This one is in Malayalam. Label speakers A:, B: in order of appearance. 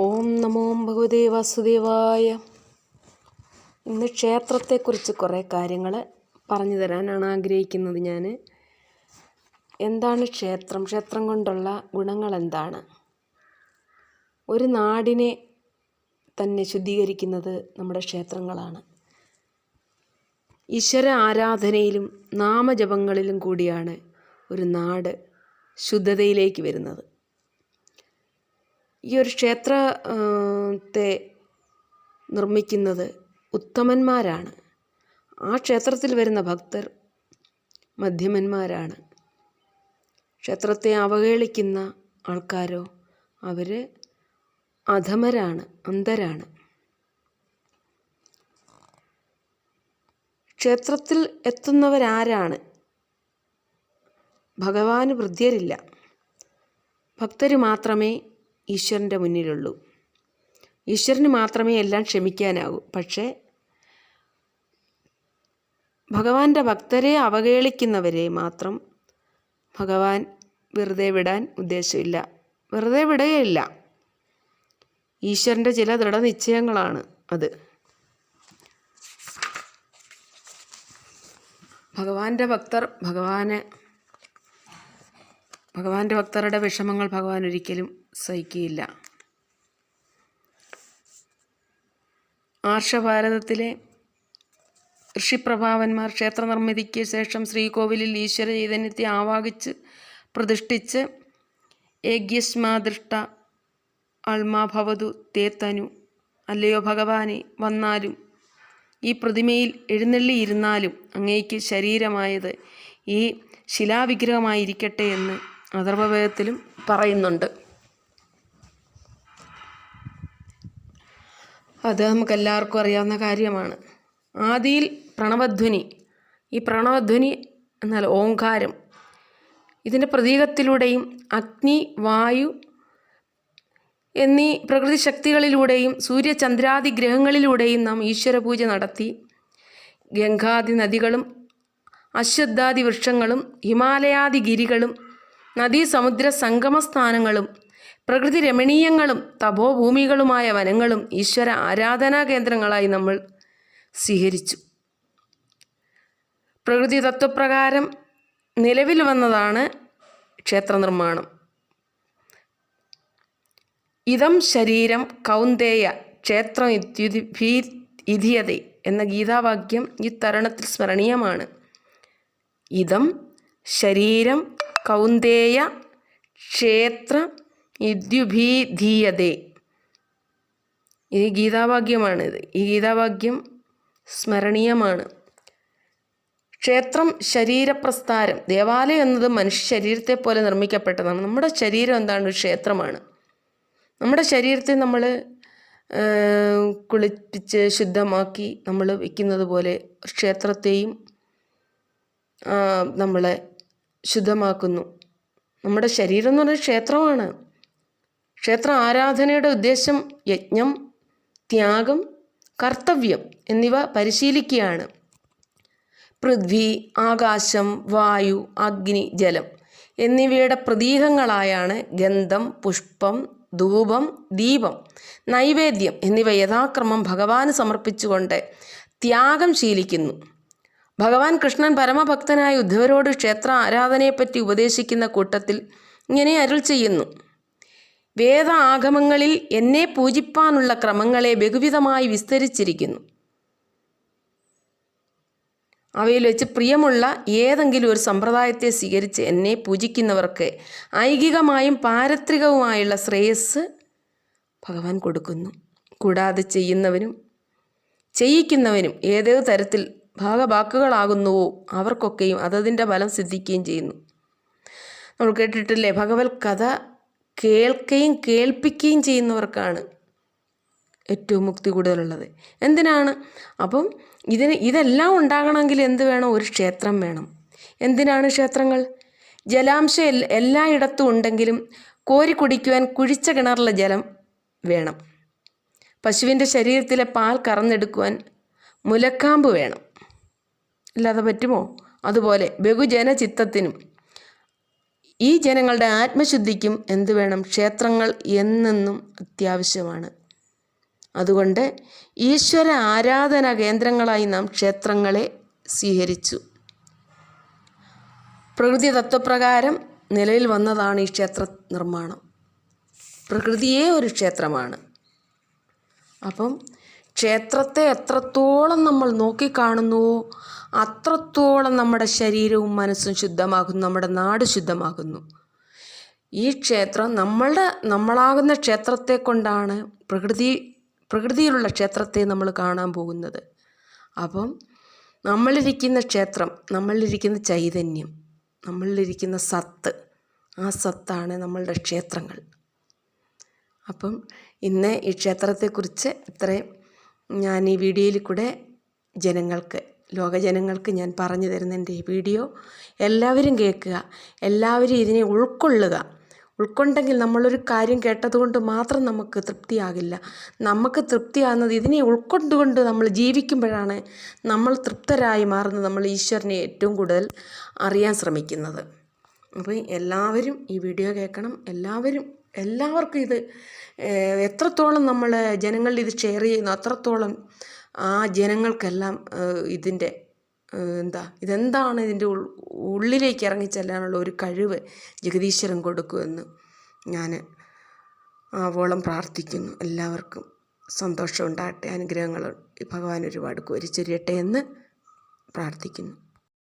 A: ഓം നമോ ഭഗവതേ വാസുദേവായ. ഇന്ന് ക്ഷേത്രത്തെക്കുറിച്ച് കുറേ കാര്യങ്ങൾ പറഞ്ഞു തരാനാണ് ആഗ്രഹിക്കുന്നത് ഞാൻ. എന്താണ് ക്ഷേത്രം? ക്ഷേത്രം കൊണ്ടുള്ള ഗുണങ്ങൾ എന്താണ്? ഒരു നാടിനെ തന്നെ ശുദ്ധീകരിക്കുന്നത് നമ്മുടെ ക്ഷേത്രങ്ങളാണ്. ഈശ്വര ആരാധനയിലും നാമജപങ്ങളിലും കൂടിയാണ് ഒരു നാട് ശുദ്ധതയിലേക്ക് വരുന്നത്. ഈ ഒരു ക്ഷേത്രത്തെ നിർമ്മിക്കുന്നത് ഉത്തമന്മാരാണ്. ആ ക്ഷേത്രത്തിൽ വരുന്ന ഭക്തർ മധ്യമന്മാരാണ്. ക്ഷേത്രത്തെ അവഹേളിക്കുന്ന ആൾക്കാരോ അവർ അധമരാണ് അന്ധരാണ്. ക്ഷേത്രത്തിൽ എത്തുന്നവരാരാണ്? ഭഗവാന് വൃദ്ധ്യരില്ല. ഭക്തർ മാത്രമേ ഈശ്വരന്റെ മുന്നിലുള്ളൂ. ഈശ്വരന് മാത്രമേ എല്ലാം ക്ഷമിക്കാനാകൂ. പക്ഷേ ഭഗവാന്റെ ഭക്തരെ അവഹേളിക്കുന്നവരെ മാത്രം ഭഗവാൻ വെറുതെ വിടാൻ ഉദ്ദേശമില്ല. വെറുതെ വിടുകയില്ല. ഈശ്വരന്റെ ചില ദൃഢനിശ്ചയങ്ങളാണ് അത്. ഭഗവാന്റെ ഭക്തർ ഭഗവാന് ഭഗവാന്റെ ഭക്തരുടെ വിഷമങ്ങൾ ഭഗവാൻ ഒരിക്കലും സഹിക്കുകയില്ല. ആർഷഭാരതത്തിലെ ഋഷിപ്രഭാവന്മാർ ക്ഷേത്ര നിർമ്മിതിക്ക് ശേഷം ശ്രീകോവിലിൽ ഈശ്വര ചൈതന്യത്തെ ആവാഹിച്ച് പ്രതിഷ്ഠിച്ച് ഏഗ്യസ്മാദൃഷ്ട അൾമാഭവതു തേത്തനു അല്ലയോ ഭഗവാനെ വന്നാലും ഈ പ്രതിമയിൽ എഴുന്നള്ളിയിരുന്നാലും അങ്ങേക്ക് ശരീരമായത് ഈ ശിലാവിഗ്രഹമായിരിക്കട്ടെ എന്ന് അഥർവവേദത്തിലും പറയുന്നുണ്ട്. അത് നമുക്കെല്ലാവർക്കും അറിയാവുന്ന കാര്യമാണ്. ആദിയിൽ പ്രണവധ്വനി. ഈ പ്രണവധ്വനി എന്നാൽ ഓങ്കാരം ഇതിന്റെ പ്രതീകത്തിലൂടെയും അഗ്നി വായു എന്നീ പ്രകൃതി ശക്തികളിലൂടെയും സൂര്യചന്ദ്രാദി ഗ്രഹങ്ങളിലൂടെയും നാം ഈശ്വരപൂജ നടത്തി. ഗംഗാദി നദികളും അശ്വദ്ധാദി വൃക്ഷങ്ങളും ഹിമാലയാദി ഗിരികളും നദീസമുദ്ര സംഗമസ്ഥാനങ്ങളും പ്രകൃതി രമണീയങ്ങളും തപോഭൂമികളുമായ വനങ്ങളും ഈശ്വര ആരാധനാ കേന്ദ്രങ്ങളായി നമ്മൾ സ്വീകരിച്ചു. പ്രകൃതി തത്വപ്രകാരം നിലവിൽ വന്നതാണ് ക്ഷേത്ര നിർമ്മാണം ഇതം ശരീരം കൗന്ദേയ ക്ഷേത്രം ഇത്യുതി എന്ന ഗീതാവാക്യം ഈ തരുണത്തിൽ സ്മരണീയമാണ്. ഇതം ശരീരം കൗന്ദേയ ക്ഷേത്ര ഇദ്യുഭീധീയതേ ഇത് ഗീതാവാക്യമാണിത്. ഈ ഗീതാവാക്യം സ്മരണീയമാണ്. ക്ഷേത്രം ശരീരപ്രസ്ഥാരം. ദേവാലയം എന്നത് മനുഷ്യ ശരീരത്തെ പോലെ നിർമ്മിക്കപ്പെട്ടതാണ്. നമ്മുടെ ശരീരം എന്താണ്? ക്ഷേത്രമാണ്. നമ്മുടെ ശരീരത്തെ നമ്മൾ കുളിപ്പിച്ച് ശുദ്ധമാക്കി നമ്മൾ വയ്ക്കുന്നത് പോലെ ക്ഷേത്രത്തെയും നമ്മളെ ശുദ്ധമാക്കുന്നു. നമ്മുടെ ശരീരം എന്ന് പറഞ്ഞാൽ ക്ഷേത്രമാണ്. ക്ഷേത്ര ആരാധനയുടെ ഉദ്ദേശം യജ്ഞം ത്യാഗം കർത്തവ്യം എന്നിവ പരിശീലിക്കുകയാണ്. പൃഥ്വി ആകാശം വായു അഗ്നി ജലം എന്നിവയുടെ പ്രതീകങ്ങളായാണ് ഗന്ധം പുഷ്പം ധൂപം ദീപം നൈവേദ്യം എന്നിവ യഥാക്രമം ഭഗവാന് സമർപ്പിച്ചുകൊണ്ട് ത്യാഗം ശീലിക്കുന്നു. ഭഗവാൻ കൃഷ്ണൻ പരമഭക്തനായ ഉദ്ധവരോട് ക്ഷേത്ര ആരാധനയെപ്പറ്റി ഉപദേശിക്കുന്ന കൂട്ടത്തിൽ ഇങ്ങനെ അരുൾ ചെയ്യുന്നു. വേദ ആഗമങ്ങളിൽ എന്നെ പൂജിപ്പാനുള്ള ക്രമങ്ങളെ ബഹുവിധമായി വിസ്തരിച്ചിരിക്കുന്നു. അവയിൽ വെച്ച് പ്രിയമുള്ള ഏതെങ്കിലും ഒരു സമ്പ്രദായത്തെ സ്വീകരിച്ച് എന്നെ പൂജിക്കുന്നവർക്ക് ഐകികമായും പാരത്രികവുമായുള്ള ശ്രേയസ് ഭഗവാൻ കൊടുക്കുന്നു. കൂടാതെ ചെയ്യുന്നവനും ചെയ്യിക്കുന്നവനും ഏതേത് തരത്തിൽ ഭാഗവാക്കുകളാകുന്നുവോ അവർക്കൊക്കെയും അതതിന്റെ ഫലം സിദ്ധിക്കുകയും ചെയ്യുന്നു. നമ്മൾ കേട്ടിട്ടില്ലേ? ഭഗവത് കഥ കേൾക്കുകയും കേൾപ്പിക്കുകയും ചെയ്യുന്നവർക്കാണ് ഏറ്റവും മുക്തി കൂടുതലുള്ളത്. എന്തിനാണ്? അപ്പം ഇതിന് ഇതെല്ലാം ഉണ്ടാകണമെങ്കിൽ എന്ത് വേണം? ഒരു ക്ഷേത്രം വേണം. എന്തിനാണ് ക്ഷേത്രങ്ങൾ? ജലാംശം എല്ലായിടത്തും ഉണ്ടെങ്കിലും കോരി കുടിക്കുവാൻ കുഴിച്ച കിണറിലെ ജലം വേണം. പശുവിന്റെ ശരീരത്തിലെ പാൽ കറന്നെടുക്കുവാൻ മുലക്കാമ്പ് വേണം. അല്ലാതെ പറ്റുമോ? അതുപോലെ ബഹുജന ചിത്തത്തിനും ഈ ജനങ്ങളുടെ ആത്മശുദ്ധിക്കും എന്ത് വേണം? ക്ഷേത്രങ്ങൾ എന്നെന്നും അത്യാവശ്യമാണ്. അതുകൊണ്ട് ഈശ്വര ആരാധന കേന്ദ്രങ്ങളായി നാം ക്ഷേത്രങ്ങളെ സ്വീകരിച്ചു. പ്രകൃതി തത്വപ്രകാരം നിലയിൽ വന്നതാണ് ഈ ക്ഷേത്ര നിർമ്മാണം. പ്രകൃതിയേ ഒരു ക്ഷേത്രമാണ്. അപ്പം ക്ഷേത്രത്തെ എത്രത്തോളം നമ്മൾ നോക്കിക്കാണുന്നുവോ അത്രത്തോളം നമ്മുടെ ശരീരവും മനസ്സും ശുദ്ധമാകുന്നു നമ്മുടെ നാട് ശുദ്ധമാകുന്നു. ഈ ക്ഷേത്രം നമ്മളുടെ നമ്മളാകുന്ന ക്ഷേത്രത്തെ കൊണ്ടാണ് പ്രകൃതി പ്രകൃതിയിലുള്ള ക്ഷേത്രത്തെ നമ്മൾ കാണാൻ പോകുന്നത്. അപ്പം നമ്മളിരിക്കുന്ന ക്ഷേത്രം നമ്മളിരിക്കുന്ന ചൈതന്യം നമ്മളിലിരിക്കുന്ന സത്ത് ആ സത്താണ് നമ്മളുടെ ക്ഷേത്രങ്ങൾ. അപ്പം ഇന്ന് ഈ ക്ഷേത്രത്തെക്കുറിച്ച് ഇത്രയും ഞാൻ ഈ വീഡിയോയിൽ കൂടെ ജനങ്ങൾക്ക് ലോകജനങ്ങൾക്ക് ഞാൻ പറഞ്ഞു തരുന്ന എന്റെ ഈ വീഡിയോ എല്ലാവരും കേൾക്കുക എല്ലാവരും ഇതിനെ ഉൾക്കൊള്ളുക. ഉൾക്കൊണ്ടെങ്കിൽ നമ്മളൊരു കാര്യം കേട്ടതുകൊണ്ട് മാത്രം നമുക്ക് തൃപ്തിയാകില്ല. നമുക്ക് തൃപ്തിയാകുന്നത് ഇതിനെ ഉൾക്കൊണ്ടുകൊണ്ട് നമ്മൾ ജീവിക്കുമ്പോഴാണ് നമ്മൾ തൃപ്തരായി മാറുന്നത് നമ്മൾ ഈശ്വരനെ ഏറ്റവും കൂടുതൽ അറിയാൻ ശ്രമിക്കുന്നത്. അപ്പോൾ എല്ലാവരും ഈ വീഡിയോ കേൾക്കണം. എല്ലാവരും എല്ലാവർക്കും ഇത് എത്രത്തോളം നമ്മൾ ജനങ്ങളിൽ ഇത് ഷെയർ ചെയ്യുന്നു അത്രത്തോളം ആ ജനങ്ങൾക്കെല്ലാം ഇതിന്റെ എന്താ ഇതെന്താണ് ഇതിന്റെ ഉള്ളിലേക്ക് ഇറങ്ങിച്ചെല്ലാനുള്ള ഒരു കഴിവ് ജഗദീശ്വരൻ കൊടുക്കുമെന്ന് ഞാൻ ആവോളം പ്രാർത്ഥിക്കുന്നു. എല്ലാവർക്കും സന്തോഷം ഉണ്ടാകട്ടെ അനുഗ്രഹങ്ങൾ ഭഗവാൻ ഒരുപാട് കോരിച്ചൊരിയട്ടെ എന്ന് പ്രാർത്ഥിക്കുന്നു.